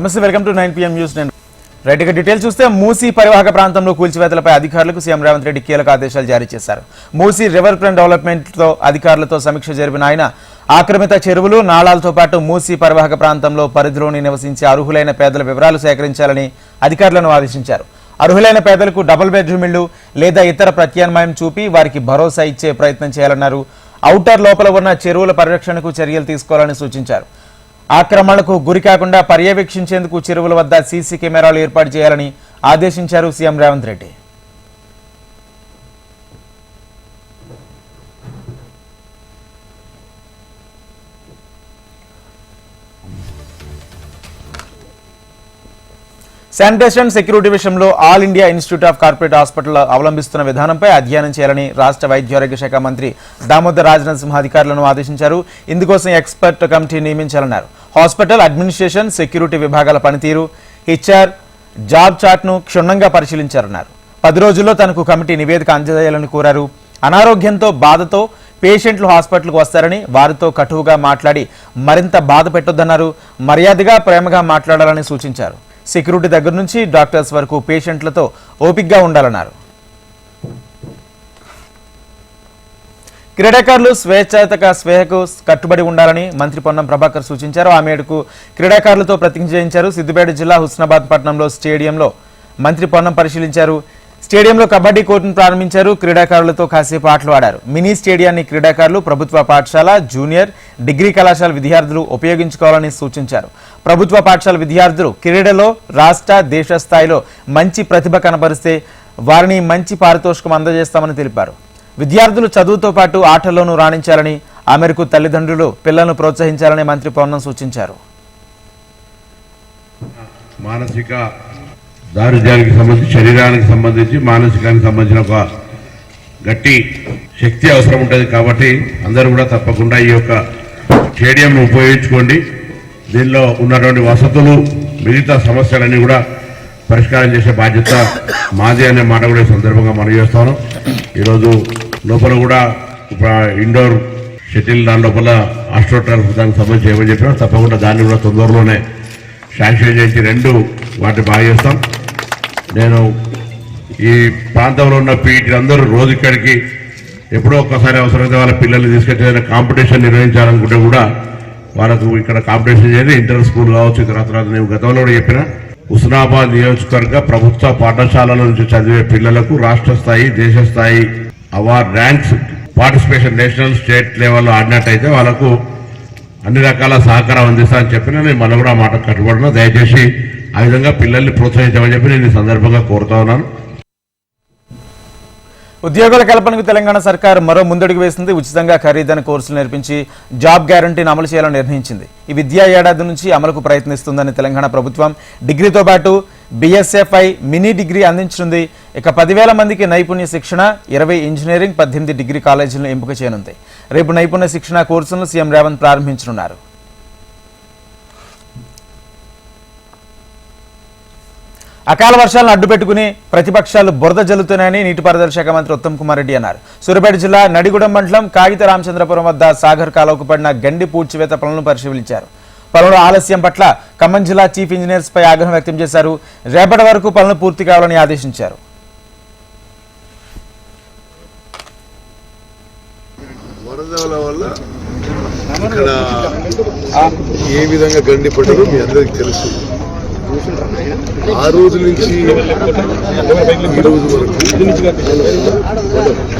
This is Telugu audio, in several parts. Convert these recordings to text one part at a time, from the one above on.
నమస్తే welcome to nine PM news. నేను రైట్ ఇక డీటెయిల్స్ చూస్తే మూసీ పరివాహక ప్రాంతంలో కూల్చివేతలపై అధికారులకు సీఎం రేవంత్ రెడ్డి కీలక ఆదేశాలు జారీ చేశారు. మూసీ రివర్ ఫ్రంట్ డెవలప్మెంట్ అధికారులతో సమీక్ష జరిపిన ఆయన ఆక్రమిత చెరువులు నాళాలతో పాటు మూసీ పరివాహక ప్రాంతంలో పరిధిలోని నివసించే అర్హులైన పేదల వివరాలు సేకరించాలని అధికారులను ఆదేశించారు. అర్హులైన పేదలకు డబుల్ బెడ్రూమ్ ఇళ్ళు లేదా ఇతర ప్రత్యామ్నాయం చూపి వారికి భరోసా ఇచ్చే ప్రయత్నం చేయాలన్నారు. ఔటర్ లోపల ఉన్న చెరువుల పరిరక్షణకు చర్యలు తీసుకోవాలని సూచించారు. ఆక్రమణలకు గురి కాకుండా పర్యవేక్షించేందుకు చెరువుల వద్ద సీసీ కెమెరాలు ఏర్పాటు చేయాలని ఆదేశించారు CM Revanth Reddy. Sanitation security విషయంలో All India Institute of corporate hospital అవలంబిస్తున్న విధానంపై అధ్యయనం చేయాలని రాష్ట్ర వైద్యారోగ్య శాఖ మంత్రి దామోదర్ రాజనరసింహ అధికారులను ఆదేశించారు. ఇందుకోసం ఎక్స్పర్ట్ కమిటీ నియమించాలన్నారు. హాస్పిటల్ అడ్మినిస్ట్రేషన్ సెక్యూరిటీ విభాగాల పనితీరు హెచ్ఆర్ జాబ్ చార్ట్ను క్షుణ్ణంగా పరిశీలించారన్నారు. పది రోజుల్లో తనకు కమిటీ నివేదిక అందజేయాలని కోరారు. అనారోగ్యంతో బాధతో పేషెంట్లు హాస్పిటల్కు వస్తారని వారితో కటువుగా మాట్లాడి మరింత బాధ పెట్టొద్దన్నారు. మర్యాదగా ప్రేమగా మాట్లాడాలని సూచించారు. సెక్యూరిటీ దగ్గర నుంచి డాక్టర్స్ వరకు పేషెంట్లతో ఓపిగ్గా ఉండాలన్నారు. క్రీడాకారులు స్వేచ్ఛాయుతక స్వేహకు కట్టుబడి ఉండాలని మంత్రి పొన్నం ప్రభాకర్ సూచించారు. ఆ మేరకు క్రీడాకారులతో ప్రతిజ్ఞ చేయించారు. సిద్దిపేట జిల్లా హుస్నాబాద్ పట్టణంలో స్టేడియంలో మంత్రి పొన్నం పరిశీలించారు. స్టేడియంలో కబడ్డీ కోర్టును ప్రారంభించారు. క్రీడాకారులతో కాసేపు ఆటలు ఆడారు మినీ స్టేడియాన్ని క్రీడాకారులు ప్రభుత్వ పాఠశాల జూనియర్ డిగ్రీ కళాశాల విద్యార్థులు ఉపయోగించుకోవాలని సూచించారు. ప్రభుత్వ పాఠశాల విద్యార్థులు క్రీడలో రాష్ట్ర దేశ స్థాయిలో మంచి ప్రతిభ కనబరిస్తే వారిని మంచి పారితోషికం అందజేస్తామని తెలిపారు. విద్యార్థులు చదువుతో పాటు ఆటల్లోనూ రాణించాలని ఆ మేరకు తల్లిదండ్రులు పిల్లలను ప్రోత్సహించాలని మంత్రి పవన్ సూచించారు. మానసిక దారుద్యానికి సంబంధించి శరీరానికి సంబంధించి మానసికానికి సంబంధించిన ఒక గట్టి శక్తి అవసరం ఉంటుంది కాబట్టి అందరూ కూడా తప్పకుండా ఈ యొక్క స్టేడియం ఉపయోగించుకోండి. దీనిలో ఉన్నటువంటి వసతులు మిగతా సమస్యలన్నీ కూడా పరిష్కారం చేసే బాధ్యత మాది అనే మాట కూడా ఈ సందర్భంగా మనం చేస్తాను. ఈరోజు లోపల కూడా ఇప్పుడు ఇండోర్ షటిల్ దాని లోపల ఆస్ట్రోటర్ఫ్ దానికి సంబంధించి ఏమని చెప్పినా తప్పకుండా దాన్ని కూడా తొందరలోనే శాంక్షన్ చేసి రెండు వాటిని బాగా చేస్తాం. నేను ఈ ప్రాంతంలో ఉన్న పీటీ అందరూ రోజు ఇక్కడికి ఎప్పుడో ఒక్కసారి అవసరమైతే వాళ్ళ పిల్లల్ని తీసుకొచ్చి ఏదైనా కాంపిటీషన్ నిర్వహించాలనుకుంటే కూడా వాళ్ళకు ఇక్కడ కాంపిటీషన్ చేసి ఇంటర్ స్కూల్ కావచ్చు ఇతర తర్వాత నేను గతంలో కూడా చెప్పిన. హుస్నాబాద్ నియోజకవర్గ ప్రభుత్వ పాఠశాలల నుంచి చదివే పిల్లలకు రాష్ట్ర స్థాయి దేశ స్థాయి award ranks participation national state లెవెల్లో ఆడినట్టయితే వాళ్ళకు అన్ని రకాల సహకారం అందిస్తా అని చెప్పిన నేను మళ్ళీ కూడా మాట కట్టుబడిన. దయచేసి ఆ విధంగా పిల్లల్ని ప్రోత్సహించమని చెప్పి నేను ఈ సందర్భంగా కోరుతా ఉన్నాను. ఉద్యోగాల కల్పనకు తెలంగాణ సర్కార్ మరో ముందడుగు వేసింది. ఉచితంగా ఖరీదైన కోర్సులు నేర్పించి జాబ్ గ్యారంటీని అమలు చేయాలని నిర్ణయించింది. ఈ విద్యా ఏడాది నుంచి అమలుకు ప్రయత్నిస్తుందని తెలంగాణ ప్రభుత్వం డిగ్రీతో పాటు బిఎస్ఎఫ్ఐ మినీ డిగ్రీ అందించనుంది. ఇక పదివేల మందికి నైపుణ్య శిక్షణ ఇరవై ఇంజనీరింగ్ పద్దెనిమిది డిగ్రీ కాలేజీలను ఎంపిక చేయనుంది. రేపు నైపుణ్య శిక్షణ కోర్సులను సీఎం రేవంత్ ప్రారంభించనున్నారు. అకాల వర్షాలను అడ్డుపెట్టుకుని ప్రతిపక్షాలు బురద జల్లుతున్నాయని నీటిపారుదల శాఖ మంత్రి ఉత్తమ్ కుమార్ రెడ్డి అన్నారు. సూర్యాపేట జిల్లా నడిగూడెం మండలం కాగిత రామచంద్రపురం వద్ద సాగర్ కాలువకు పడిన గండి పూడ్చివేత పనులను పరిశీలించారు. పనుల ఆలస్యం పట్ల ఖమ్మం జిల్లా చీఫ్ ఇంజనీర్స్ పై ఆగ్రహం వ్యక్తం చేశారు. రేపటి వరకు పనులు పూర్తి కావాలని ఆదేశించారు. ఏ విధంగా గండి పడ్డారో మీ అందరికి తెలుసు. ఆ రోజు నుంచి ఈ రోజు వరకు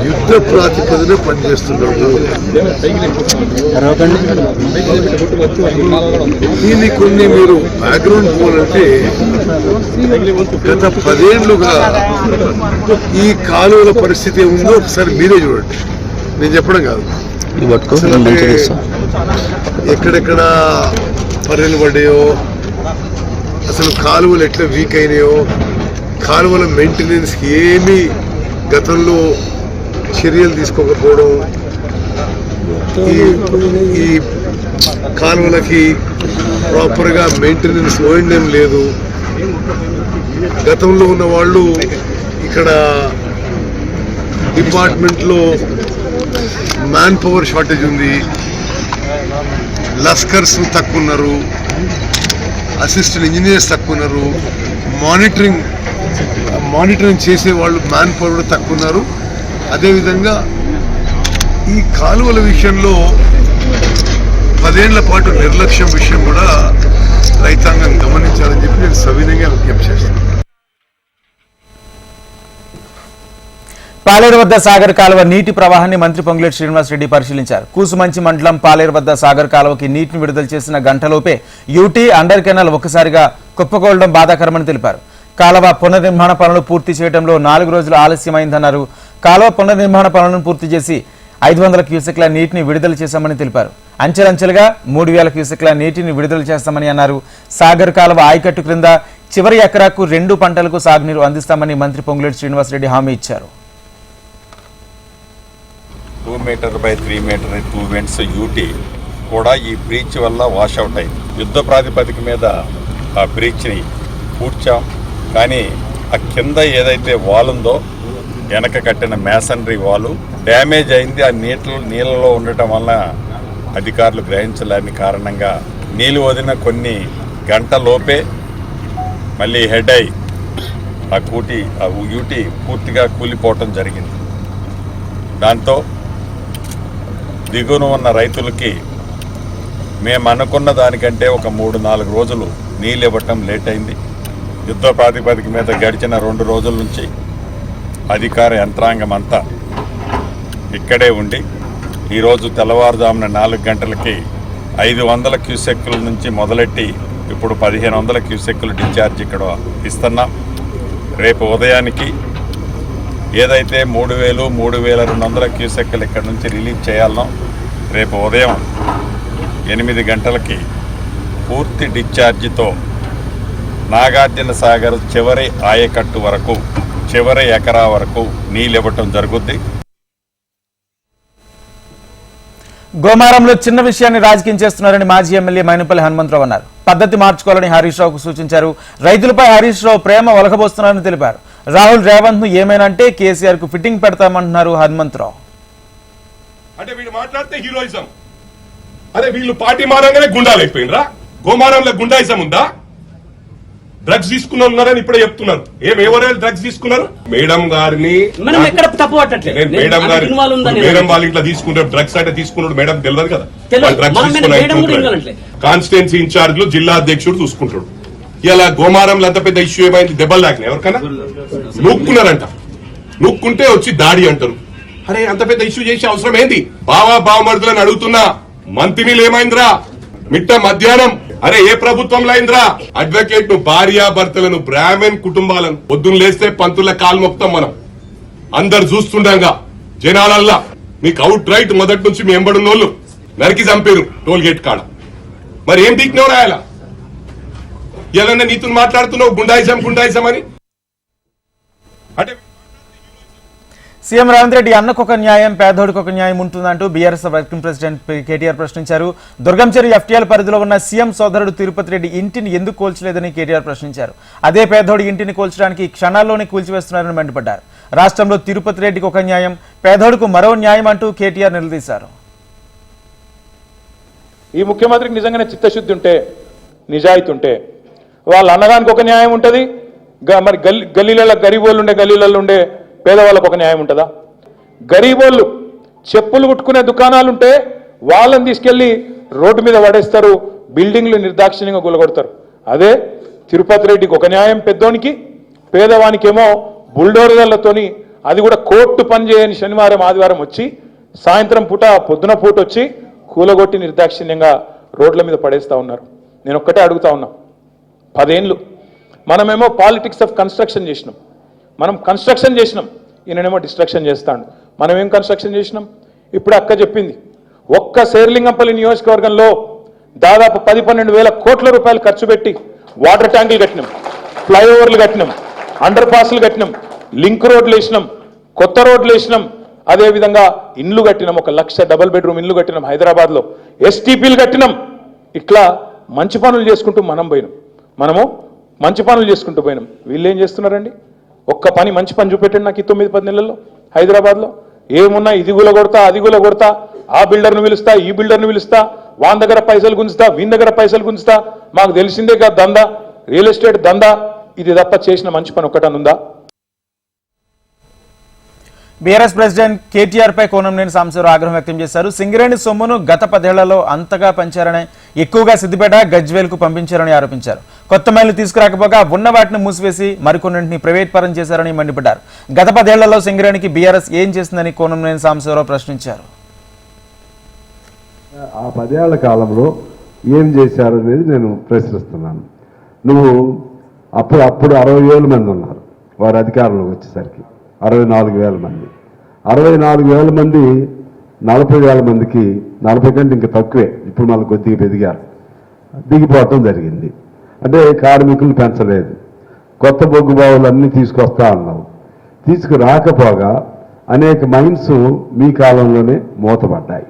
యుద్ధ ప్రాతిపదిన పనిచేస్తున్నాము దీన్ని కొన్ని మీరు బ్యాక్గ్రౌండ్ పోవాలంటే గత పదేళ్ళుగా ఈ కాలువల పరిస్థితి ఏముందో ఒకసారి మీరే చూడండి. నేను చెప్పడం కాదు. ఎక్కడెక్కడ పర్రెలు పడ్డాయో అసలు కాలువలు ఎట్లా వీక్ అయినాయో కాలువల మెయింటెనెన్స్కి ఏమీ గతంలో చర్యలు తీసుకోకపోవడం ఈ ఈ కాలువలకి ప్రాపర్గా మెయింటెనెన్స్ ఓయడం లేదు. గతంలో ఉన్న వాళ్ళు ఇక్కడ డిపార్ట్మెంట్లో మ్యాన్ పవర్ షార్టేజ్ ఉంది. లస్కర్స్ తక్కువ ఉన్నారు. అసిస్టెంట్ ఇంజనీర్స్ తక్కువ ఉన్నారు. మానిటరింగ్ మానిటరింగ్ చేసే వాళ్ళు మ్యాన్ పవర్ కూడా తక్కువ ఉన్నారు. అదేవిధంగా ఈ కాలువల విషయంలో పదేళ్ళ పాటు నిర్లక్ష్యం విషయం కూడా రైతాంగం గమనించాలని చెప్పి నేను సవినయంగా విజ్ఞప్తి చేస్తాను పాలేరు వద్ద సాగర్ కాలువ నీటి ప్రవాహాన్ని మంత్రి పొంగులేటి శ్రీనివాస్ రెడ్డి పరిశీలించారు. కూసుమంచి మండలం పాలేరు వద్ద సాగర్ కాలువకి నీటిని విడుదల చేసిన గంటలోపే యూటీ అండర్ కెనాల్ ఒక్కసారిగా కుప్పకూలడం బాధాకరమని తెలిపారు. కాలువ పునర్నిర్మాణ పనులు పూర్తి చేయడంలో నాలుగు రోజులు ఆలస్యమైందన్నారు. కాలువ పునర్నిర్మాణ పనులను పూర్తి చేసి ఐదు వందల క్యూసెక్ల నీటిని విడుదల చేశామని తెలిపారు. అంచెలంచెలుగా మూడు వేల క్యూసెక్ల నీటిని విడుదల చేస్తామని అన్నారు. సాగర్ కాలువ ఆయకట్టు క్రింద చివరి ఎకరాకు రెండు పంటలకు సాగునీరు అందిస్తామని మంత్రి పొంగులేటి శ్రీనివాసరెడ్డి హామీ ఇచ్చారు. Two meter by three meter two vents UT కూడా ఈ బ్రీచ్ వల్ల వాష్ అవుట్ అయింది. యుద్ధ ప్రాతిపదిక మీద ఆ బ్రీచ్ని పూడ్చాం. కానీ ఆ కింద ఏదైతే వాల్ ఉందో వెనక కట్టిన మేసనరీ వాలు డ్యామేజ్ అయింది. ఆ నీటిలో నీళ్ళలో ఉండటం వల్ల అధికారులు గ్రహించలేని కారణంగా నీళ్ళు వదిలిన కొన్ని గంటలోపే మళ్ళీ హెడ్ అయి ఆ కూటి ఆ యూటీ పూర్తిగా కూలిపోవటం జరిగింది. దాంతో దిగువన ఉన్న రైతులకి మేము అనుకున్న దానికంటే ఒక మూడు నాలుగు రోజులు నీళ్ళు ఇవ్వటం లేట్ అయింది. యుద్ధ ప్రాతిపదిక మీద గడిచిన రెండు రోజుల నుంచి అధికార యంత్రాంగం అంతా ఇక్కడే ఉండి ఈరోజు తెల్లవారుజామున నాలుగు గంటలకి ఐదు వందల క్యూసెక్కుల నుంచి మొదలెట్టి ఇప్పుడు పదిహేను వందల క్యూసెక్కులు డిశ్చార్జ్ ఇక్కడ ఇస్తున్నాం. రేపు ఉదయానికి ఏదైతే మూడు వేలు మూడు వేల రెండు వందల క్యూసెక్కులు ఇక్కడ నుంచి రిలీజ్ చేయాలనో రేపు ఉదయం ఎనిమిది గంటలకి పూర్తి డిశ్చార్జితో నాగార్జున సాగర్ చివరి ఆయకట్టు వరకు చివరి ఎకరా వరకు నీళ్ళు ఇవ్వటం జరుగుద్ది. గోమారంలో చిన్న విషయాన్ని రాజకీయం చేస్తున్నారని మాజీ ఎమ్మెల్యే మైనపల్లి హనుమంతరావు అన్నారు. పద్ధతి మార్చుకోవాలని హరీష్ రావుకు సూచించారు. రైతులపై హరీష్ రావు ప్రేమ ఒలకబోస్తున్నారని తెలిపారు. రాహుల్ రేవంత్ను ఏమైనంటే కేసీఆర్కు ఫిట్టింగ్ పెడతామంటున్నారు హనుమంతరావు. అంటే వీడు మాట్లాడితే హీరోయిజం. అరే వీళ్ళు పార్టీ మారంగానే గుండాలు అయిపోయినరా? గోమారంలో గుండాయిజం ఉందా? డ్రగ్స్ తీసుకున్న ఉన్నారని ఇప్పుడే చెప్తున్నారు. ఏం ఎవరైనా డ్రగ్స్ తీసుకున్నారు? మేడం గారిని. మనం ఎక్కడ తప్పు పట్టట్లేదు. నేను మేడం గారి మేడం వాళ్ళ ఇంట్లో తీసుకుంటారు డ్రగ్స్ అంటే తీసుకున్నాడు మేడం తెలియదు కదా. డ్రగ్స్ మనం తీసుకుని మేడం కూడా ఇన్వాల్వ్ కాన్స్టిట్యున్సీ ఇన్ఛార్జ్ జిల్లా అధ్యక్షుడు చూసుకుంటాడు. ఇలా గోమారంలో అంత పెద్ద ఇష్యూ ఏమైంది? దెబ్బలు తాకినాయి. ఎవరికైనా నూక్కున్నారంట. నూక్కుంటే వచ్చి దాడి అంటారు. అరే అంత పెద్ద ఇష్యూ చేసే అవసరం ఏంది? బావా బావమరుదులని అడుగుతున్నా. మంత్రి ఏమైందిరా మిట్ట మధ్యాహ్నం. అరే ఏ ప్రభుత్వంలో అయిందిరా? అడ్వకేట్ను భార్య భర్తలను బ్రాహ్మణ్ కుటుంబాలను పొద్దున్న లేస్తే పంతుల కాలు మొక్తాం మనం. అందరు చూస్తుండగా జనాలల్లా. మీకు అవుట్ రైట్ మొదటి నుంచి మీ ఎంబడున్నోళ్ళు నరికి చంపారు టోల్ గేట్ కాడ. మరి ఏం దిక్కినావు ఏదన్నా నీతులు మాట్లాడుతున్నావు? గుండాయిజం గుండాయిజం అని? అంటే సీఎం రేవంత్ రెడ్డి అన్నకు ఒక న్యాయం పేదోడికి ఒక న్యాయం ఉంటుందంటూ బీఆర్ఎస్ వర్కింగ్ ప్రెసిడెంట్ కేటీఆర్ ప్రశ్నించారు. దుర్గంచెరు ఎఫ్టీఎల్ పరిధిలో ఉన్న సీఎం సోదరుడు తిరుపతి రెడ్డి ఇంటిని ఎందుకు కూల్చలేదని కేటీఆర్ ప్రశ్నించారు. అదే పేదోడి ఇంటిని కూల్చడానికి క్షణాల్లోనే కూల్చివేస్తున్నారని మండిపడ్డారు. రాష్ట్రంలో తిరుపతి రెడ్డికి ఒక న్యాయం పేదోడుకు మరో న్యాయం అంటూ కేటీఆర్ నిలదీశారు. ఈ ముఖ్యమంత్రికి నిజంగానే చిత్తశుద్ధి ఉంటే నిజాయితీ ఉంటే వాళ్ళ అన్నదానికి ఒక న్యాయం ఉంటుంది? మరి గల్లీ గల్లీలలో గరీబోళ్ళు ఉండే గల్లీలలో ఉండే పేదవాళ్ళకు ఒక న్యాయం ఉంటుందా? గరీబోళ్ళు చెప్పులు కుట్టుకునే దుకాణాలు ఉంటే వాళ్ళని తీసుకెళ్ళి రోడ్డు మీద పడేస్తారు బిల్డింగ్లు నిర్దాక్షిణ్యంగా గులగొడతారు. అదే తిరుపతి రెడ్డికి ఒక న్యాయం పెద్దోనికి పేదవానికేమో బుల్డోజర్లతోని అది కూడా కోర్టు పని చేయని శనివారం ఆదివారం వచ్చి సాయంత్రం పూట పొద్దున పూట వచ్చి కూలగొట్టి నిర్దాక్షిణ్యంగా రోడ్ల మీద పడేస్తూ ఉన్నారు. నేను ఒక్కటే అడుగుతా ఉన్నా. పదేండ్లు. మనమేమో పాలిటిక్స్ ఆఫ్ కన్స్ట్రక్షన్ చేసినాం. మనం కన్స్ట్రక్షన్ చేసినాం. ఈయననేమో డిస్ట్రక్షన్ చేస్తాడు. మనం ఏం కన్స్ట్రక్షన్ చేసినాం? ఇప్పుడు అక్క చెప్పింది. ఒక్క శేర్లింగంపల్లి నియోజకవర్గంలో దాదాపు పది పన్నెండు వేల కోట్ల రూపాయలు ఖర్చు పెట్టి వాటర్ ట్యాంకులు కట్టినాం. ఫ్లైఓవర్లు కట్టినాం. అండర్ పాస్లు కట్టినాం. లింక్ రోడ్లు వేసినాం. కొత్త రోడ్లు వేసినాం. అదేవిధంగా ఇండ్లు కట్టినాం. ఒక లక్ష డబల్ బెడ్రూమ్ ఇండ్లు కట్టినాం హైదరాబాద్లో. ఎస్టీపీలు కట్టినాం. ఇట్లా మంచి పనులు చేసుకుంటూ మనం పోయినాం. మనము మంచి పనులు చేసుకుంటూ పోయినాం. వీళ్ళు ఏం చేస్తున్నారండి? ఒక్క పని మంచి పని చూపెట్టండి నాకు ఈ తొమ్మిది పది నెలల్లో. హైదరాబాద్లో ఏమున్నా ఇది గుల కొడతా అది గుల కొడతా ఆ బిల్డర్ను పిలుస్తా ఈ బిల్డర్ను పిలుస్తా వాని దగ్గర పైసలు గుంజుతా వీని దగ్గర పైసలు గుంజుతా మాకు తెలిసిందే కదా దందా రియల్ ఎస్టేట్ దందా. ఇది తప్ప చేసిన మంచి పని ఒక్కటనుందా బీఆర్ఎస్ ప్రెసిడెంట్ కేటీఆర్ పై కోనంనేని సాంబశివరావు ఆగ్రహం వ్యక్తం చేశారు. సింగరేణి సొమ్మును గత పదేళ్ళలో అంతగా పంచారని ఎక్కువగా సిద్దిపేట గజ్వేల్కు పంపించారని ఆరోపించారు. కొత్త మైలు తీసుకురాకపోగా ఉన్న వాటిని మూసివేసి మరికొన్నింటిని ప్రైవేట్ పరం చేశారని మండిపడ్డారు. గత పదేళ్ళలో సింగరేణికి బీఆర్ఎస్ ఏం చేసిందని కోనంనేని సాంబశివరావు ప్రశ్నించారు. ఆ పదేళ్ళ కాలంలో ఏం చేశారు అనేది నేను ప్రశ్నిస్తున్నాను. నువ్వు అప్పుడు అప్పుడు అరవై వేల మంది ఉన్నారు. వారు అధికారంలోకి వచ్చేసరికి. అరవై నాలుగు వేల మంది. అరవై నాలుగు వేల మంది నలభై వేల మందికి నలభై కంటే ఇంకా తక్కువే. ఇప్పుడు మళ్ళీ కొద్దిగా పెరిగారు. దిగిపోవటం జరిగింది. అంటే కార్మికులు పెంచలేదు. కొత్త బొగ్గు బావులు అన్నీ తీసుకొస్తా అన్నావు. తీసుకురాకపోగా అనేక మైన్స్ మీ కాలంలోనే మూతపడ్డాయి.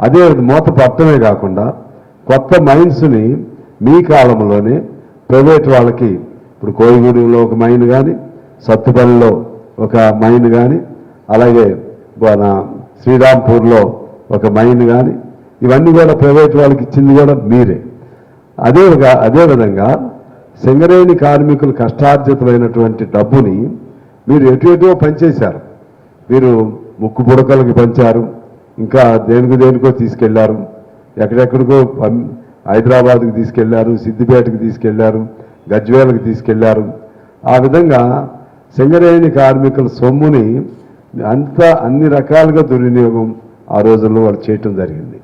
అదే మూత పట్టమే కాకుండా కొత్త మైన్స్ని మీ కాలంలోనే ప్రైవేట్ వాళ్ళకి ఇప్పుడు కోయిగూడెంలో ఒక మైన్ కానీ సత్తుపల్లిలో ఒక మైన్ కానీ అలాగే మన శ్రీరాంపూర్లో ఒక మైన్ కానీ ఇవన్నీ కూడా ప్రైవేట్ వాళ్ళకి ఇచ్చింది కూడా మీరే. అదే విధంగా- అదే విధంగా సింగరేణి కార్మికులు కష్టార్జితమైనటువంటి డబ్బుని మీరు ఎటు ఎటో పనిచేశారు మీరు ముక్కు పుడకలకి పంచారు ఇంకా దేనికి దేనికో తీసుకెళ్ళారు ఎక్కడెక్కడికో హైదరాబాద్కి తీసుకెళ్ళారు సిద్దిపేటకి తీసుకెళ్ళారు గజ్వేలకు తీసుకెళ్ళారు. ఆ విధంగా సింగరేణి కార్మికుల సొమ్ముని అంతా అన్ని రకాలుగా దుర్వినియోగం ఆ రోజుల్లో వాళ్ళు చేయటం జరిగింది.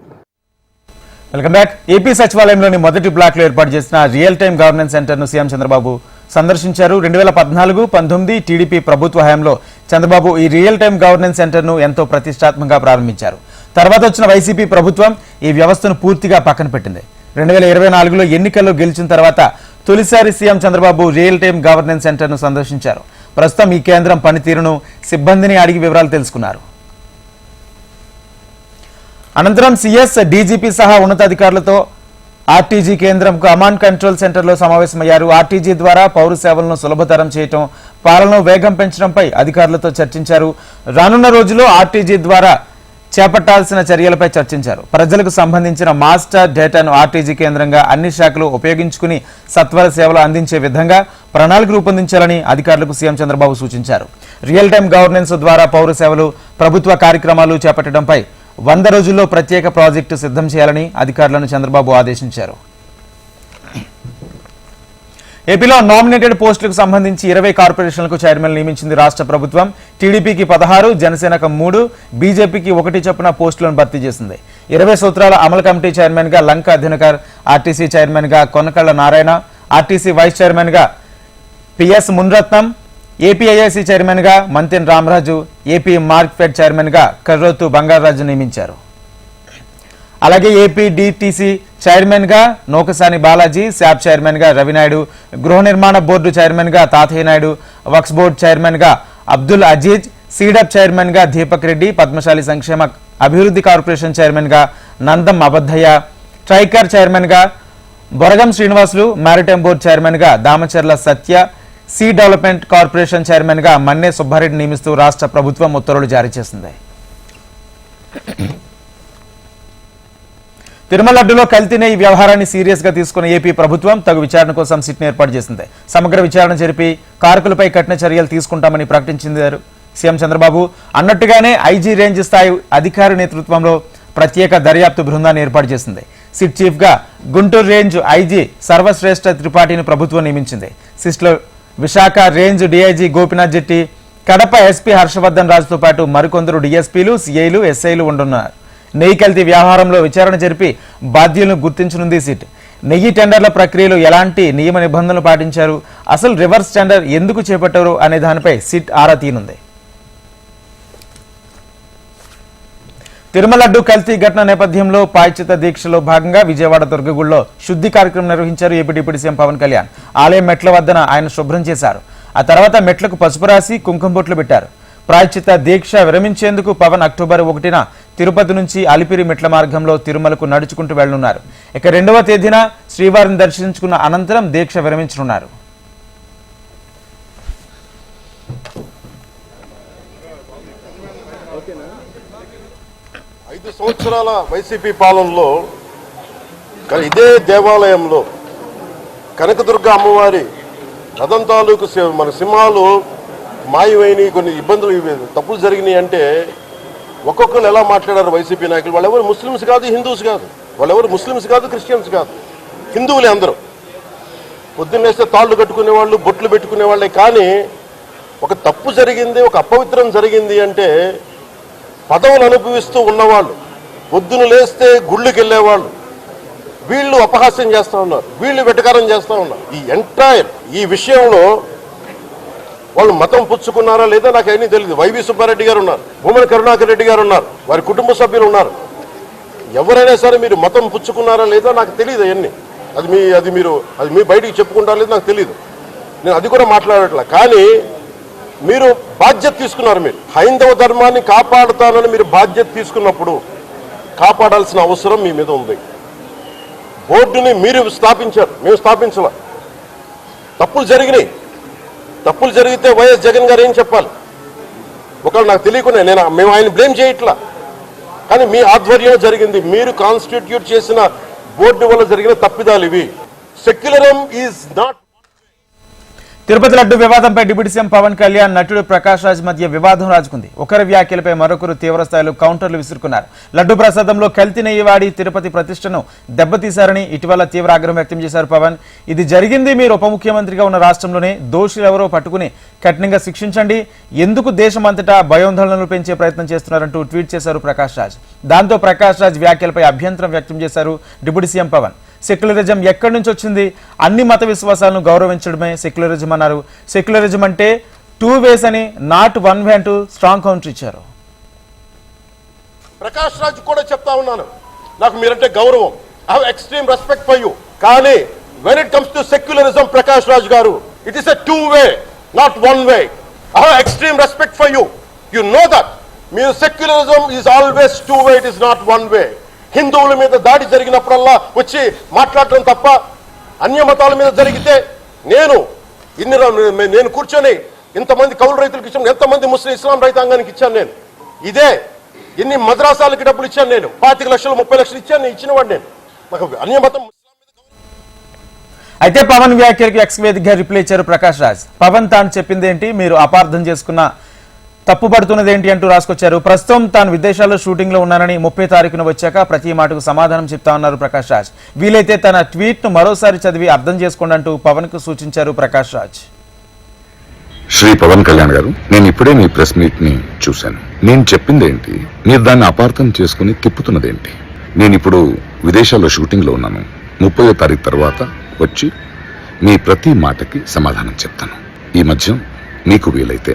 Welcome back. ఏపీ సచివాలయంలోని మొదటి బ్లాక్లో ఏర్పాటు చేసిన రియల్ టైం గవర్నెన్స్ సెంటర్ను సీఎం చంద్రబాబు సందర్శించారు. రెండు వేల పద్నాలుగు పంతొమ్మిది టీడీపీ ప్రభుత్వ హయాంలో చంద్రబాబు ఈ రియల్ టైం గవర్నెన్స్ సెంటర్ను ఎంతో ప్రతిష్టాత్మకంగా ప్రారంభించారు. తర్వాత వచ్చిన వైసీపీ ప్రభుత్వం ఈ వ్యవస్థను పూర్తిగా పక్కన పెట్టింది. రెండు వేల ఇరవై నాలుగులో ఎన్నికల్లో గెలిచిన తర్వాత తొలిసారి CM Chandrababu real time governance సెంటర్ను సందర్శించారు. ప్రస్తుతం ఈ కేంద్రం పనితీరును సిబ్బందిని అడిగి వివరాలు తెలుసుకున్నారు. అనంతరం సిఎస్ డీజీపీ సహా ఉన్నతాధికారులతో ఆర్టీజీ కేంద్రం కమాండ్ కంట్రోల్ సెంటర్లో సమావేశమయ్యారు. ఆర్టీజీ ద్వారా పౌర సేవలను సులభతరం చేయటం పాలనను వేగం పెంచడంపై అధికారులతో చర్చించారు. రానున్న రోజుల్లో ఆర్టీజీ ద్వారా చేపట్టాల్సిన చర్యలపై చర్చించారు. ప్రజలకు సంబంధించిన మాస్టర్ డేటాను ఆర్టీజీ కేంద్రంగా అన్ని శాఖలు ఉపయోగించుకుని సత్వర సేవలు అందించే విధంగా ప్రణాళిక రూపొందించాలని అధికారులకు సీఎం చంద్రబాబు సూచించారు. రియల్ టైం గవర్నెన్స్ ద్వారా పౌర సేవలు ప్రభుత్వ కార్యక్రమాలు చేపట్టడంపై వంద రోజుల్లో ప్రత్యేక ప్రాజెక్టు సిద్ధం చేయాలని అధికారులను చంద్రబాబు ఆదేశించారు. ఏపీలో నామినేటెడ్ పోస్టులకు సంబంధించి ఇరవై కార్పొరేషన్లకు చైర్మన్ నియమించింది రాష్ట్ర ప్రభుత్వం. టీడీపీకి పదహారు జనసేనకు మూడు బీజేపీకి ఒకటి చొప్పున పోస్టులను భర్తీ చేసింది. ఇరవై సూత్రాల అమలు కమిటీ చైర్మన్గా లంకా దినకర్ ఆర్టీసీ చైర్మన్గా కొనకళ్ళ కొనకళ్ళ నారాయణ ఆర్టీసీ వైస్ చైర్మన్గా పిఎస్ మున్రత్నం ఏపీఐఐసి చైర్మన్గా మంతెన్ రామరాజు ఏపీ మార్క్ఫెడ్ చైర్మన్గా కర్రోతు బంగారాజు నియమించారు. అలాగే ఏపీ డిటిసి చైర్మన్గా నోకసాని బాలాజీ శాప్ చైర్మన్గా రవినాయుడు గృహ నిర్మాణ బోర్డు చైర్మన్గా తాతయ్య నాయుడు వక్స్ బోర్డు చైర్మన్గా అబ్దుల్ అజీజ్ సీడప్ చైర్మన్గా దీపక్ రెడ్డి పద్మశాలి సంక్షేమ అభివృద్ధి కార్పొరేషన్ చైర్మన్గా నందం అబద్ధయ్య ట్రైకర్ చైర్మన్గా బొరగం శ్రీనివాసులు మారిటైమ్ బోర్డు చైర్మన్గా Damacharla Satya sea development corporation చైర్మన్గా మన్నే సుబ్బారెడ్డి నియమిస్తూ రాష్ట్ర ప్రభుత్వం ఉత్తర్వులు జారీ చేసింది. తిరుమల లడ్డులో కల్తీనే ఈ వ్యవహారాన్ని సీరియస్గా తీసుకున్న ఏపీ ప్రభుత్వం తగు విచారణ కోసం సిట్ని ఏర్పాటు చేసింది. సమగ్ర విచారణ జరిపి కారకులపై కఠిన చర్యలు తీసుకుంటామని ప్రకటించింది సీఎం చంద్రబాబు అన్నట్టుగానే ఐజీ రేంజ్ స్థాయి అధికారి నేతృత్వంలో ప్రత్యేక దర్యాప్తు బృందాన్ని ఏర్పాటు చేసింది. సిట్ చీఫ్గా గుంటూరు రేంజ్ ఐజీ సర్వశ్రేష్ఠ త్రిపాఠిని ప్రభుత్వం నియమించింది. సిస్ట్లో Visakha range DIG Gopinath Jetti Kadapa SP Harshavardhan రాజుతో పాటు మరికొందరు డీఎస్పీలు సిఐలు ఎస్ఐలు ఉండనున్నారు నెయ్యి కల్తీ వ్యవహారంలో విచారణ జరిపి బాధ్యులను గుర్తించనుంది సిట్. నెయ్యి టెండర్ల ప్రక్రియలో ఎలాంటి నియమ నిబంధనలు పాటించారు? అసలు రివర్స్ టెండర్ ఎందుకు చేపట్టారు అనే దానిపై సిట్ ఆరా తీనుంది. తిరుమలడ్డు కల్తీ ఘటన నేపథ్యంలో పాయచిత దీక్షలో భాగంగా విజయవాడ దుర్గగుడిలో శుద్ధి కార్యక్రమం నిర్వహించారు AP deputy CM Pawan Kalyan. ఆలయం మెట్ల వద్దన ఆయన శుభ్రం చేశారు. ఆ తర్వాత మెట్లకు పసుపు రాసి కుంకుమ బొట్లు పెట్టారు. ప్రాయచిత దీక్ష విరమించేందుకు పవన్ అక్టోబర్ ఒకటిన తిరుపతి నుంచి అలిపిరి మెట్ల మార్గంలో తిరుమలకు నడుచుకుంటూ వెళ్ళనున్నారు ఇక రెండవ తేదీన శ్రీవారిని దర్శించుకున్న అనంతరం దీక్ష విరమించనున్నారు. ఐదు సంవత్సరాల వైసీపీ పాలనలో ఇదే దేవాలయంలో కనకదుర్గ అమ్మవారి రథం తాలూకు సి- మన సింహాలు మాయమైనవి కొన్ని ఇబ్బందులు తప్పులు జరిగినాయి అంటే ఒక్కొక్కరు ఎలా మాట్లాడారు వైసీపీ నాయకులు? వాళ్ళెవరు ముస్లిమ్స్ కాదు హిందూస్ కాదు. వాళ్ళెవరు ముస్లిమ్స్ కాదు క్రిస్టియన్స్ కాదు. హిందువులే అందరూ. పొద్దున్నేస్తే తాళ్ళు కట్టుకునే వాళ్ళు బొట్లు పెట్టుకునే వాళ్ళే కానీ ఒక తప్పు జరిగింది ఒక అపవిత్రం జరిగింది అంటే పదవులు అనుభవిస్తూ ఉన్నవాళ్ళు పొద్దున లేస్తే గుళ్ళకి వెళ్ళేవాళ్ళు వీళ్ళు అపహాస్యం చేస్తూ ఉన్నారు వీళ్ళు వెటకారం చేస్తూ ఉన్నారు. ఈ ఎంటైర్ ఈ విషయంలో వాళ్ళు మతం పుచ్చుకున్నారా లేదా నాకు ఏమీ తెలియదు వైవి సుబ్బారెడ్డి గారు ఉన్నారు భూమన కరుణాకర్ రెడ్డి గారు ఉన్నారు వారి కుటుంబ సభ్యులు ఉన్నారు. ఎవరైనా సరే మీరు మతం పుచ్చుకున్నారా లేదా నాకు తెలియదు అవన్నీ. అది మీ అది మీరు అది మీ బయటికి చెప్పుకుంటారా లేదు నాకు తెలియదు నేను అది కూడా మాట్లాడట్లా. కానీ మీరు బాధ్యత తీసుకున్నారు మీరు. హైందవ ధర్మాన్ని కాపాడుతానని మీరు బాధ్యత తీసుకున్నప్పుడు కాపాడాల్సిన అవసరం మీ మీద ఉంది. బోర్డుని మీరు స్థాపించారు. మేము స్థాపించాల. తప్పులు జరిగినాయి. తప్పులు జరిగితే వైఎస్ జగన్ గారు ఏం చెప్పాలి? ఒకవేళ నాకు తెలియకుండా నేను మేము ఆయన బ్లేమ్ చేయట్లా. కానీ మీ ఆధ్వర్యంలో జరిగింది. మీరు కాన్స్టిట్యూట్ చేసిన బోర్డు వల్ల జరిగిన తప్పిదాలు ఇవి. Secularism is not Tirupati laddu వివాదంపై డిప్యూటీ సీఎం పవన్ కళ్యాణ్ నటుడు ప్రకాష్ రాజ్ మధ్య వివాదం రాజుకుంది. ఒకరి వ్యాఖ్యలపై మరొకరు తీవ్రస్థాయిలో కౌంటర్లు విసురుకున్నారు. లడ్డు ప్రసాదంలో కల్తీ నెయ్యి వాడి తిరుపతి ప్రతిష్టను దెబ్బతీశారని ఇటీవల తీవ్ర ఆగ్రహం వ్యక్తం చేశారు పవన్. ఇది జరిగింది మీరు ఉప ముఖ్యమంత్రిగా ఉన్న రాష్ట్రంలోనే. దోషులు ఎవరో పట్టుకుని కఠినంగా శిక్షించండి. ఎందుకు దేశమంతటా భయోందోళనలు పెంచే ప్రయత్నం చేస్తున్నారంటూ ట్వీట్ చేశారు ప్రకాష్ రాజ్. దాంతో ప్రకాష్ రాజ్ వ్యాఖ్యలపై అభ్యంతరం వ్యక్తం చేశారు డిప్యూటీ సీఎం పవన్. సెక్యులరిజం ఎక్కడి నుంచి వచ్చింది? అన్ని మత విశ్వాసాలను గౌరవించడమే సెక్యులరిజం అన్నారు. సెక్యులరిజం అంటే టూ వేస్ అని నాట్ వన్ వే అంటూ స్ట్రాంగ్ కౌంటర్ ఇచ్చారు. ప్రకాష్ రాజ్ కూడా చెప్తా ఉన్నాను. నాకు మీరంటే గౌరవం. I have extreme respect for you కానీ when it comes to secularism Prakash Raj గారు it is a two way not one way I have extreme respect for you you know that మీరు secularism is always two way it is not one way హిందువుల మీద దాడి జరిగినప్పుడల్లా వచ్చి మాట్లాడటం తప్ప అన్య మతాల మీద జరిగితే నేను ఇన్ని నేను కూర్చొని ఇంతమంది కౌలు రైతులకు ఇచ్చాను ఎంతమంది ముస్లిం ఇస్లాం రైతాంగానికి ఇచ్చాను నేను. ఇదే ఎన్ని మద్రాసాలకి డబ్బులు ఇచ్చాను నేను. పాతిక లక్షలు ముప్పై లక్షలు ఇచ్చాను నేను ఇచ్చినవాడు నేను. నాకు అన్యమతం అయితే పవన్ వ్యాఖ్యలకు ఎక్స్ వేదికగా రిప్లై ఇచ్చారు ప్రకాష్ రాజ్. పవన్ తాను చెప్పింది ఏంటి? మీరు అపార్థం చేసుకున్న తప్పుపడుతున్నది ఏంటి అంటూ రాసుకొచ్చారు. ప్రస్తుతం తాను విదేశాల్లో షూటింగ్లో ఉన్నానని ముప్పై తారీఖున వచ్చాక ప్రతి మాటకు సమాధానం చెప్తా ఉన్నారు ప్రకాష్ రాజ్. వీలైతే తన ట్వీట్ను మరోసారి చదివి అర్థం చేసుకోండి అంటూ పవన్కు సూచించారు ప్రకాష్ రాజ్. శ్రీ పవన్ కళ్యాణ్ గారు నేను ఇప్పుడే మీ ప్రెస్ మీట్ని చూశాను. నేను చెప్పింది ఏంటి మీరు దాన్ని అపార్థం చేసుకుని తిప్పుతున్నదేంటి? నేను ఇప్పుడు విదేశాల్లో షూటింగ్లో ఉన్నాను. ముప్పై తారీఖు తర్వాత వచ్చి మీ ప్రతి మాటకి సమాధానం చెప్తాను. ఈ మధ్య మీకు వీలైతే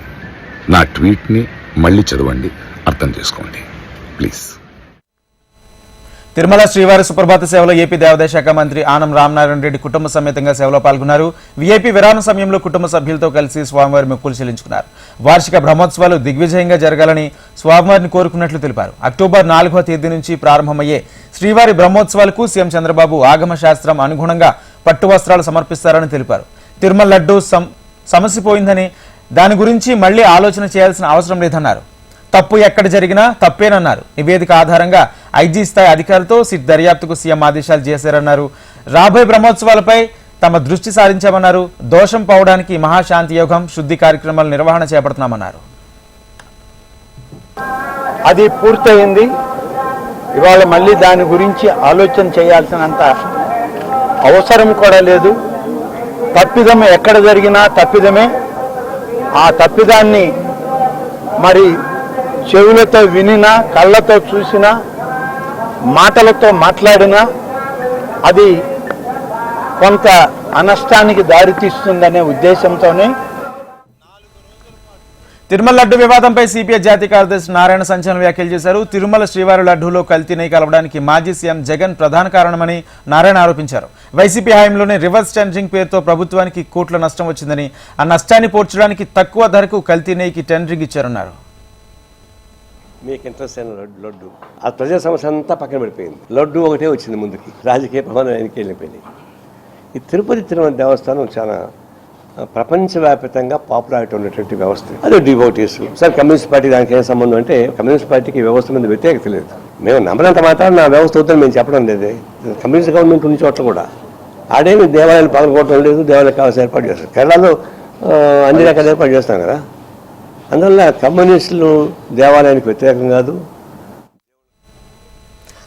నా ట్వీట్ని మళ్ళీ చదవండి అర్థం చేసుకోండి. ప్లీజ్. తిరుమల శ్రీవారి సుప్రభాత సేవలో ఏపీ దేవాదాయ శాఖ మంత్రి ఆనం రామనారాయణ రెడ్డి కుటుంబ సమేతంగా సేవలో పాల్గొన్నారు. వీఐపీ విరామ సమయంలో కుటుంబ సభ్యులతో కలిసి స్వామివారి మొక్కులు చెల్లించుకున్నారు. వార్షిక బ్రహ్మోత్సవాలు దిగ్విజయంగా జరగాలని స్వామివారిని కోరుకున్నట్లు తెలిపారు. అక్టోబర్ నాలుగవ తేదీ నుంచి ప్రారంభమయ్యే శ్రీవారి బ్రహ్మోత్సవాలకు సీఎం చంద్రబాబు ఆగమ శాస్త్రం అనుగుణంగా పట్టు వస్త్రాలు సమర్పిస్తారని తెలిపారు. తిరుమల లడ్డు సం- సమసిపోయిందని దాని గురించి మళ్ళీ ఆలోచన చేయాల్సిన అవసరం లేదన్నారు. తప్పు ఎక్కడ జరిగినా తప్పేనన్నారు. నివేదిక ఆధారంగా ఐజీ స్థాయి అధికారులతో సిట్ దర్యాప్తుకు సీఎం ఆదేశాలు చేశారన్నారు. రాబోయే బ్రహ్మోత్సవాలపై తమ దృష్టి సారించామన్నారు. దోషం పోవడానికి మహాశాంతి యోగం శుద్ధి కార్యక్రమాల నిర్వహణ చేపడుతున్నామన్నారు. అది పూర్తయింది. ఇవాళ మళ్ళీ దాని గురించి ఆలోచన చేయాల్సినంత అవసరం కూడా లేదు. తప్పిదం ఎక్కడ జరిగినా తప్పిదమే. ఆ తప్పిదాన్ని మరి చెవులతో వినినా కళ్ళతో చూసినా మాటలతో మాట్లాడినా అది కొంత అనష్టానికి దారితీస్తుందనే ఉద్దేశంతోనే తిరుమల లడ్డు వివాదంపై సిపిఐ జాతీయ కార్యదర్శి నారాయణ సంచలన వ్యాఖ్యలు చేశారు. తిరుమల శ్రీవారి లడ్డూలో కల్తీ నెయ్యి కలవడానికి మాజీ సీఎం జగన్ ప్రధాన కారణమని నారాయణ ఆరోపించారు. వైసీపీ హయాంలోనే రివర్స్ టెండరింగ్ పేరుతో ప్రభుత్వానికి కోట్ల నష్టం వచ్చిందని ఆ నష్టాన్ని పోడ్చడానికి తక్కువ ధరకు కల్తీ నెయ్యికి టెండరింగ్ ఇచ్చారన్నారు. మీకు ఇంట్రెస్ట్ అయిన లడ్డు లడ్డు. ఆ ప్రజా సమస్య అంతా పక్కన పడిపోయింది. లడ్డు ఒకటే వచ్చింది ముందుకి. రాజకీయ భవనం వెనక్కి వెళ్ళిపోయింది ఈ తిరుపతి తిరుమల దేవస్థానం చాలా ప్రపంచవ్యాప్తంగా పాపులారిటీ ఉన్నటువంటి వ్యవస్థ. అదే డివోటీస్ సార్ కమ్యూనిస్ట్ పార్టీ దానికి ఏం సంబంధం అంటే కమ్యూనిస్ట్ పార్టీకి వ్యవస్థ మీద వ్యతిరేకత లేదు. మేము నమ్మనంత మాత్రం నా వ్యవస్థ అవుతుంది మేము చెప్పడం లేదు. కమ్యూనిస్ట్ గవర్నమెంట్ ఉన్న చోట్ల కూడా. ఆడేమి దేవాలయాలు పగలగొట్టడం లేదు దేవాలయాలు కావాల్సిన ఏర్పాటు చేస్తారు. కేరళలో అన్ని రకాల ఏర్పాటు చేస్తాం కదా. అందువల్ల కమ్యూనిస్టులు దేవాలయానికి వ్యతిరేకం కాదు.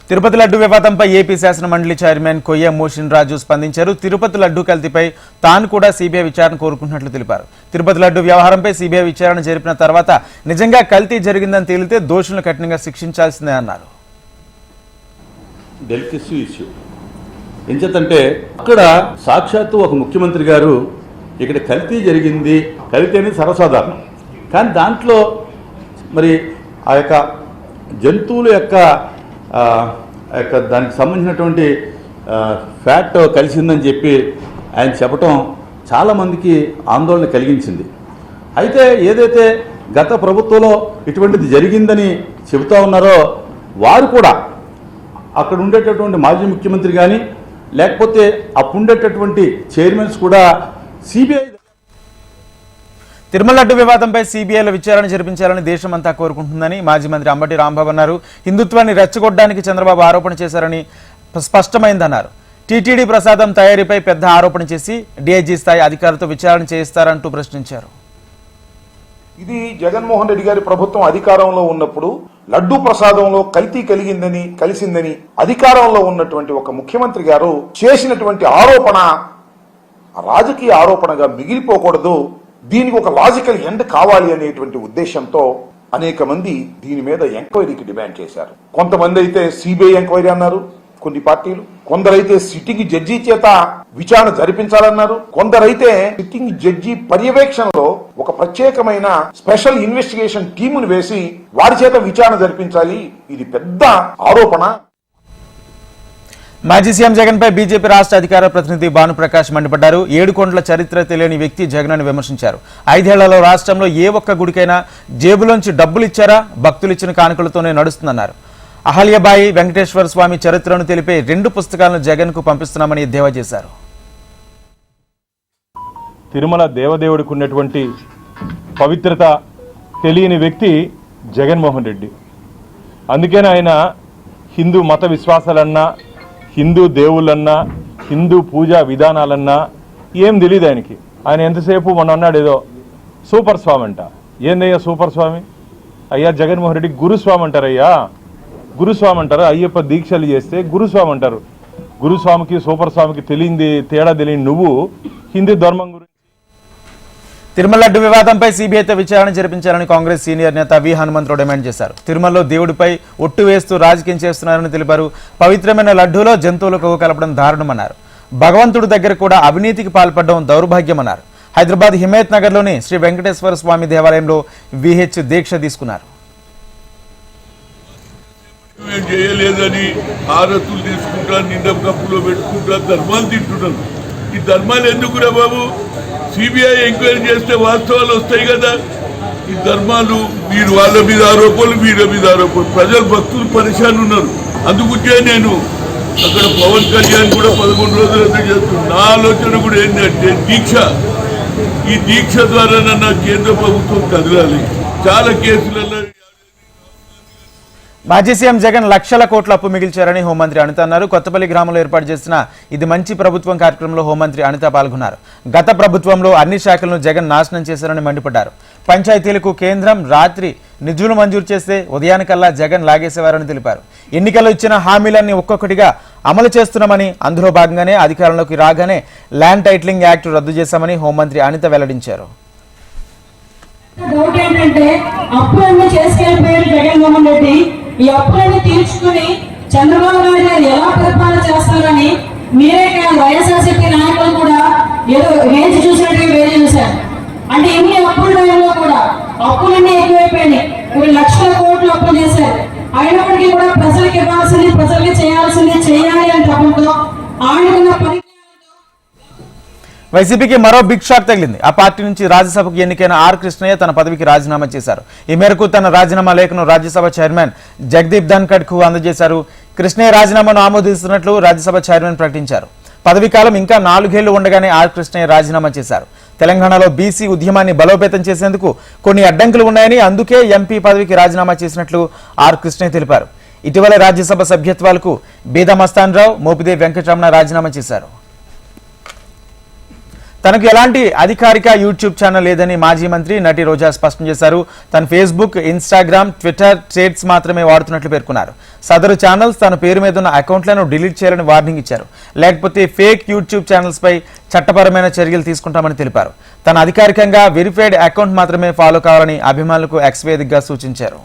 తిరుపతి లడ్డు వివాదంపై ఏపీ శాసన మండలి చైర్మన్ కొయ్య మోషన్ రాజు స్పందించారు. తిరుపతి లడ్డు కల్తీపై తాను కూడా సీబీఐ విచారణ కోరుకుంటున్నట్లు తెలిపారు. తిరుపతి లడ్డు వ్యవహారంపై సీబీఐ విచారణ జరిపిన తర్వాత నిజంగా కల్తీ జరిగిందని తేలితే దోషులను కఠినంగా శిక్షించాల్సిందే అన్నారు. ఇష్యూ ఎంచేతంటే అక్కడ సాక్షాత్తు ఒక ముఖ్యమంత్రి గారు ఇక్కడ కల్తీ జరిగింది కల్తీ అనేది సర్వసాధారణం. కానీ దాంట్లో మరి ఆ యొక్క జంతువుల యొక్క యొక్క దానికి సంబంధించినటువంటి ఫ్యాట్ కలిసిందని చెప్పి ఆయన చెప్పటం చాలామందికి ఆందోళన కలిగించింది. అయితే ఏదైతే గత ప్రభుత్వంలో ఇటువంటిది జరిగిందని చెబుతూ ఉన్నారో వారు కూడా అక్కడ ఉండేటటువంటి మాజీ ముఖ్యమంత్రి కానీ లేకపోతే అప్పుడు ఉండేటటువంటి చైర్మన్స్ కూడా సిబిఐ తిరుమల లడ్డు వివాదంపై సీబీఐలో విచారణ జరిపించాలని దేశమంతా కోరుకుంటుందని మాజీ మంత్రి అంబటి రాంబాబు అన్నారు. హిందుత్వాన్ని రెచ్చగొట్టడానికి చంద్రబాబు ఆరోపణ చేశారని స్పష్టమైందన్నారు. టీటీడీ ప్రసాదం తయారీపై పెద్ద ఆరోపణ చేసి డీఐజీ స్థాయి అధికారులతో విచారణ చేయిస్తారంటూ ప్రశ్నించారు. ఇది జగన్మోహన్ రెడ్డి గారి ప్రభుత్వం అధికారంలో ఉన్నప్పుడు లడ్డూ ప్రసాదంలో కల్తీ కలిగిందని కలిసిందని అధికారంలో ఉన్నటువంటి ఒక ముఖ్యమంత్రి గారు చేసినటువంటి ఆరోపణ రాజకీయ ఆరోపణగా మిగిలిపోకూడదు. దీనికి ఒక లాజికల్ ఎండ్ కావాలి అనేటువంటి ఉద్దేశంతో అనేక మంది దీని మీద ఎంక్వైరీకి డిమాండ్ చేశారు. కొంతమంది అయితే సిబిఐ ఎంక్వైరీ అన్నారు కొన్ని పార్టీలు. కొందరైతే సిట్టింగ్ జడ్జి చేత విచారణ జరిపించాలన్నారు. కొందరైతే సిట్టింగ్ జడ్జి పర్యవేక్షణలో ఒక ప్రత్యేకమైన స్పెషల్ ఇన్వెస్టిగేషన్ టీమును వేసి వారి చేత విచారణ జరిపించాలి. ఇది పెద్ద ఆరోపణ. మాజీ సీఎం జగన్ పై బీజేపీ రాష్ట్ర అధికార ప్రతినిధి భానుప్రకాష్ మండిపడ్డారు. ఏడు చరిత్ర తెలియని వ్యక్తి జగన్ అని విమర్శించారు. ఐదేళ్ళలో రాష్ట్రంలో ఏ ఒక్క గుడికైనా జేబులోంచి డబ్బులు ఇచ్చారా? భక్తులు ఇచ్చిన కానుకలతోనే నడుస్తుందన్నారు. అహల్యబాయి వెంకటేశ్వర స్వామి చరిత్రను తెలిపే రెండు పుస్తకాలను జగన్కు పంపిస్తున్నామని ఎద్దేవా చేశారు. తిరుమల దేవదేవుడికి ఉన్నటువంటి పవిత్రత తెలియని వ్యక్తి జగన్మోహన్ రెడ్డి. అందుకనే ఆయన హిందూ మత విశ్వాసాలన్నా హిందూ దేవుళ్ళన్నా హిందూ పూజా విధానాలన్నా ఏం తెలియదు ఆయనకి. ఆయన ఎంతసేపు మొన్న అన్నాడు ఏదో సూపర్ స్వామి అంట. ఏందయ్యా సూపర్ స్వామి? అయ్యా జగన్మోహన్ రెడ్డి గురుస్వామి అంటారయ్యా. గురుస్వామి అంటారు? అయ్యప్ప దీక్షలు చేస్తే గురుస్వామి అంటారు. గురుస్వామికి సూపర్ స్వామికి తెలియంది తేడా తెలియని నువ్వు హిందూ ధర్మం గురించి తిరుమల లడ్డు వివాదంపై సీబీఐతో విచారణ జరిపించాలని కాంగ్రెస్ సీనియర్ నేత వి హనుమంతరావు డిమాండ్ చేశారు. తిరుమలలో దేవుడిపై ఒట్టు వేస్తూ రాజకీయం చేస్తున్నారని తెలిపారు. పవిత్రమైన లడ్డూలో జంతువుల కొవ్వు కలపడం దారుణమన్నారు. భగవంతుడి దగ్గర కూడా అవినీతికి పాల్పడడం దౌర్భాగ్యమన్నారు. హైదరాబాద్ హిమాయత్ నగర్లోని శ్రీ వెంకటేశ్వర స్వామి దేవాలయంలో విహెచ్ దీక్ష తీసుకున్నారు. చేయలేదని ఆరతులు తీసుకుంటా నిండా కప్పులో పెట్టుకుంటా ధర్మాలు తింటున్నాను ఈ ధర్మాలు ఎందుకురా బాబు? సిబిఐ ఎంక్వైరీ చేస్తే వాస్తవాలు వస్తాయి కదా. ఈ ధర్మాలు మీరు వాళ్ళ మీద ఆరోపణలు వీళ్ళ మీద ఆరోపణలు. ప్రజలు భక్తులు పరిశాన్ ఉన్నారు. అందుకుంటే నేను అక్కడ పవన్ కళ్యాణ్ కూడా పదకొండు రోజులు ఎందుకు చేస్తున్నాను నా ఆలోచన కూడా ఏంటంటే దీక్ష. ఈ దీక్ష ద్వారా నన్ను కేంద్ర ప్రభుత్వం కదలాలి. చాలా కేసులలో మాజీ సీఎం జగన్ లక్షల కోట్ల అప్పు మిగిల్చారని హోంమంత్రి అనిత అన్నారు. కొత్తపల్లి గ్రామంలో ఏర్పాటు చేసిన ఇది మంచి ప్రభుత్వం కార్యక్రమంలో హోంమంత్రి అనిత పాల్గొన్నారు. గత ప్రభుత్వంలో అన్ని శాఖలను జగన్ నాశనం చేశారని మండిపడ్డారు. పంచాయతీలకు కేంద్రం రాత్రి నిధులు మంజూరు చేస్తే ఉదయానికల్లా జగన్ లాగేసేవారని తెలిపారు. ఎన్నికల్లో ఇచ్చిన హామీలన్నీ ఒక్కొక్కటిగా అమలు చేస్తున్నామని అందులో భాగంగానే అధికారంలోకి రాగానే ల్యాండ్ టైటిలింగ్ యాక్ట్ రద్దు చేశామని హోంమంత్రి అనిత వెల్లడించారు. డౌట్ ఏంటంటే అప్పులన్నీ చేసుకెళ్ళిపోయారు జగన్మోహన్ రెడ్డి. ఈ అప్పులన్నీ తీర్చుకుని చంద్రబాబు నాయుడు గారు ఎలా పరిపాలన చేస్తారని మీరే కాదు వైఎస్ఆర్సీపీ నాయకులు కూడా ఏదో రేంజ్ చూసినట్టుగా వేరే చూశారు. అంటే ఎన్ని అప్పుల టైంలో కూడా అప్పులన్నీ ఎక్కువైపోయినాయి. ఇప్పుడు లక్షల కోట్లు అప్పులు చేశారు. అయినప్పటికీ కూడా ప్రజలకు ఇవ్వాల్సింది ప్రజలకి చేయాల్సింది చేయాలి అని తప్పంతో ఆడుకున్న పని వైసీపీకి మరో బిగ్ షాక్ తగిలింది. ఆ పార్టీ నుంచి రాజ్యసభకు ఎన్నికైన ఆర్ కృష్ణయ్య తన పదవికి రాజీనామా చేశారు. ఈ మేరకు తన రాజీనామా లేఖను రాజ్యసభ చైర్మన్ జగదీప్ ధన్కడ్కు అందజేశారు. కృష్ణయ్య రాజీనామాను ఆమోదిస్తున్నట్లు రాజ్యసభ చైర్మన్ ప్రకటించారు. పదవీ కాలం ఇంకా నాలుగేళ్ళు ఉండగానే ఆర్ కృష్ణయ్య రాజీనామా చేశారు. తెలంగాణలో బీసీ ఉద్యమాన్ని బలోపేతం చేసేందుకు కొన్ని అడ్డంకులు ఉన్నాయని అందుకే ఎంపీ పదవికి రాజీనామా చేసినట్లు ఆర్ కృష్ణయ్య తెలిపారు. ఇటీవల రాజ్యసభ సభ్యత్వాలకు బీదా మస్తాన్ రావు మోపిదేవి వెంకటరమణ రాజీనామా చేశారు. తనకు ఎలాంటి అధికారిక యూట్యూబ్ ఛానల్ లేదని మాజీ మంత్రి నటి రోజా స్పష్టం చేశారు. తన ఫేస్బుక్ ఇన్స్టాగ్రామ్ ట్విట్టర్ ట్రేడ్స్ మాత్రమే వాడుతున్నట్లు పేర్కొన్నారు. సదరు ఛానల్స్ తన పేరు మీద ఉన్న అకౌంట్లను డిలీట్ చేయాలని వార్నింగ్ ఇచ్చారు. లేకపోతే ఫేక్ యూట్యూబ్ ఛానల్స్ పై చట్టపరమైన చర్యలు తీసుకుంటామని తెలిపారు. తన అధికారికంగా వెరిఫైడ్ అకౌంట్ మాత్రమే ఫాలో కావాలని అభిమానులకు ఎక్స్ వేదికగా సూచించారు.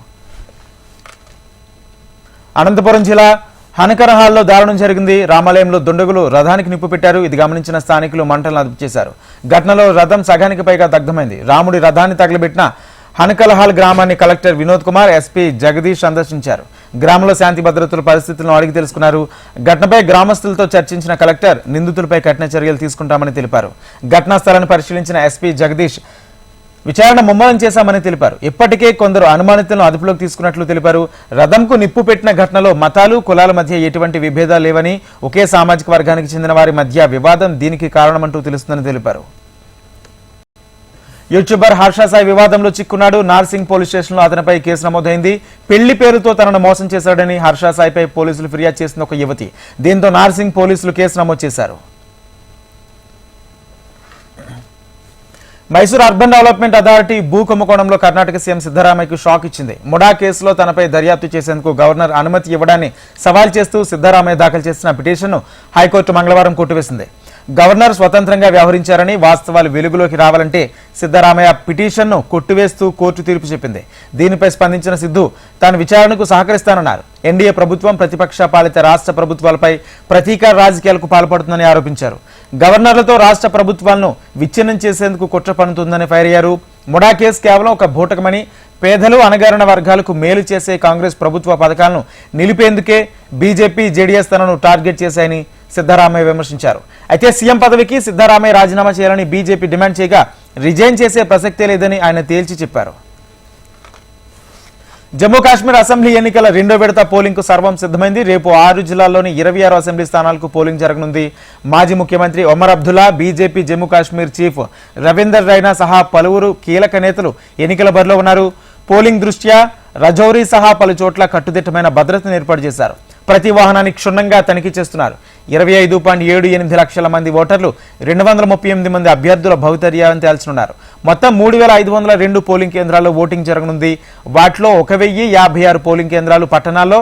అనంతపురం జిల్లా హనకరహాల్లో దారుణం జరిగింది. రామాలయంలో దుండగులు రథానికి నిప్పు పెట్టారు ఇది గమనించిన స్థానికులు మంటలను అదుపు చేశారు ఘటనలో రథం సగానికి పైగా దగ్ధమైంది. రాముడి రథాన్ని తగలబెట్టిన హనకలహాల్ గ్రామాన్ని కలెక్టర్ వినోద్ కుమార్ ఎస్పీ జగదీష్ సందర్శించారు. గ్రామంలో శాంతి భద్రతల పరిస్థితులను అడిగి తెలుసుకున్నారు. ఘటనపై గ్రామస్తులతో చర్చించిన కలెక్టర్ నిందితులపై కఠిన చర్యలు తీసుకుంటామని తెలిపారు. ఘటనా స్థలాన్ని పరిశీలించిన ఎస్పీ జగదీష్ విచారణ ముమ్మరం చేశామని తెలిపారు. ఇప్పటికే కొందరు అనుమానితులను అదుపులోకి తీసుకున్నట్లు తెలిపారు. రథంకు నిప్పు పెట్టిన ఘటనలో మతాలు కులాల మధ్య ఎటువంటి విభేదాలు లేవని ఒకే సామాజిక వర్గానికి చెందిన వారి మధ్య వివాదం దీనికి కారణమంటూ తెలుస్తుందని తెలిపారు. యూట్యూబర్ హర్షసాయి వివాదంలో చిక్కున్నాడు. నార్సింగ్ పోలీస్ స్టేషన్లో అతనిపై కేసు నమోదైంది. పెళ్ళి పేరుతో తనను మోసం చేశాడని హర్షసాయిపై పోలీసులు ఫిర్యాదు చేసిన ఒక యువతి. దీంతో నార్సింగ్ పోలీసులు కేసు నమోదు చేశారు. మైసూర్ అర్బన్ డెవలప్మెంట్ అథారిటీ భూ కుంభకోణంలో కర్ణాటక సీఎం సిద్దరామయ్యకు షాక్ ఇచ్చింది. ముడా కేసులో తనపై దర్యాప్తు చేసేందుకు గవర్నర్ అనుమతి ఇవ్వడాన్ని సవాల్ చేస్తూ సిద్దరామయ్య దాఖలు చేసిన పిటిషన్ను హైకోర్టు మంగళవారం కొట్టివేసింది. గవర్నర్ స్వతంత్రంగా వ్యవహరించారని వాస్తవాలు వెలుగులోకి రావాలంటే సిద్దరామయ్య పిటిషన్ను కొట్టివేస్తూ కోర్టు తీర్పు చెప్పింది. దీనిపై స్పందించిన సిద్ధు తాను విచారణకు సహకరిస్తానన్నారు. ఎన్డీఏ ప్రభుత్వం ప్రతిపక్ష పాలిత రాష్ట్ర ప్రభుత్వాలపై ప్రతీకార రాజకీయాలకు పాల్పడుతుందని ఆరోపించారు. గవర్నర్లతో రాష్ట్ర ప్రభుత్వాలను విచ్ఛిన్నం చేసేందుకు కుట్ర పన్నుతుందని ఫైర్ అయ్యారు. ముడా కేసు కేవలం ఒక బూటకమని పేదలు అనగారిన వర్గాలకు మేలు చేసే కాంగ్రెస్ ప్రభుత్వ పథకాలను నిలిపేందుకే బీజేపీ జేడీఎస్ తనను టార్గెట్ చేశాయని సిద్ధరామయ్య విమర్శించారు. అయితే సీఎం పదవికి సిద్దరామయ్య రాజీనామా చేయాలని బీజేపీ డిమాండ్ చేయగా రిజైన్ చేసే ప్రసక్తే లేదని ఆయన తేల్చి చెప్పారు. జమ్మూ కాశ్మీర్ అసెంబ్లీ ఎన్నికల రెండో విడత పోలింగ్కు సర్వం సిద్ధమైంది. రేపు ఆరు జిల్లాల్లోని ఇరవై ఆరు అసెంబ్లీ స్థానాలకు పోలింగ్ జరగనుంది. మాజీ ముఖ్యమంత్రి ఒమర్ అబ్దుల్లా బీజేపీ జమ్మూ కాశ్మీర్ చీఫ్ రవీందర్ రైనా సహా పలువురు కీలక నేతలు ఎన్నికల బరిలో ఉన్నారు. పోలింగ్ దృష్ట్యా రజౌరీ సహా పలు చోట్ల కట్టుదిట్టమైన భద్రతను ఏర్పాటు చేశారు. ప్రతి వాహనాన్ని క్షుణ్ణంగా తనిఖీ చేస్తున్నారు. ఇరవై ఐదు పాయింట్ ఏడు ఎనిమిది లక్షల మంది ఓటర్లు రెండు వందల ముప్పై ఎనిమిది మంది అభ్యర్థుల భౌతర్యాన్ని తేల్చనున్నారు. మొత్తం మూడు వేల ఐదు వందల రెండు పోలింగ్ కేంద్రాల్లో ఓటింగ్ జరగనుంది. వాటిలో ఒక వెయ్యి యాభై ఆరు పోలింగ్ కేంద్రాలు పట్టణాల్లో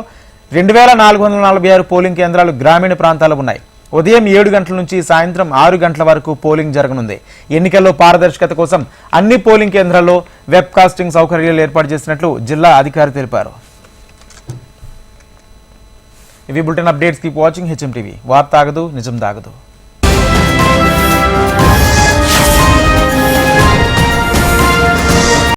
రెండు వేల నాలుగు వందల నలభై ఆరు పోలింగ్ కేంద్రాలు గ్రామీణ ప్రాంతాలు ఉన్నాయి. ఉదయం ఏడు గంటల నుంచి సాయంత్రం ఆరు గంటల వరకు పోలింగ్ జరగనుంది. ఎన్నికల్లో పారదర్శకత కోసం అన్ని పోలింగ్ కేంద్రాల్లో వెబ్ కాస్టింగ్ సౌకర్యాలు ఏర్పాటు చేసినట్లు జిల్లా అధికారి తెలిపారు. ఇవి bulletin updates keep watching HM TV వార్త ఆగదు నిజం దాగదు.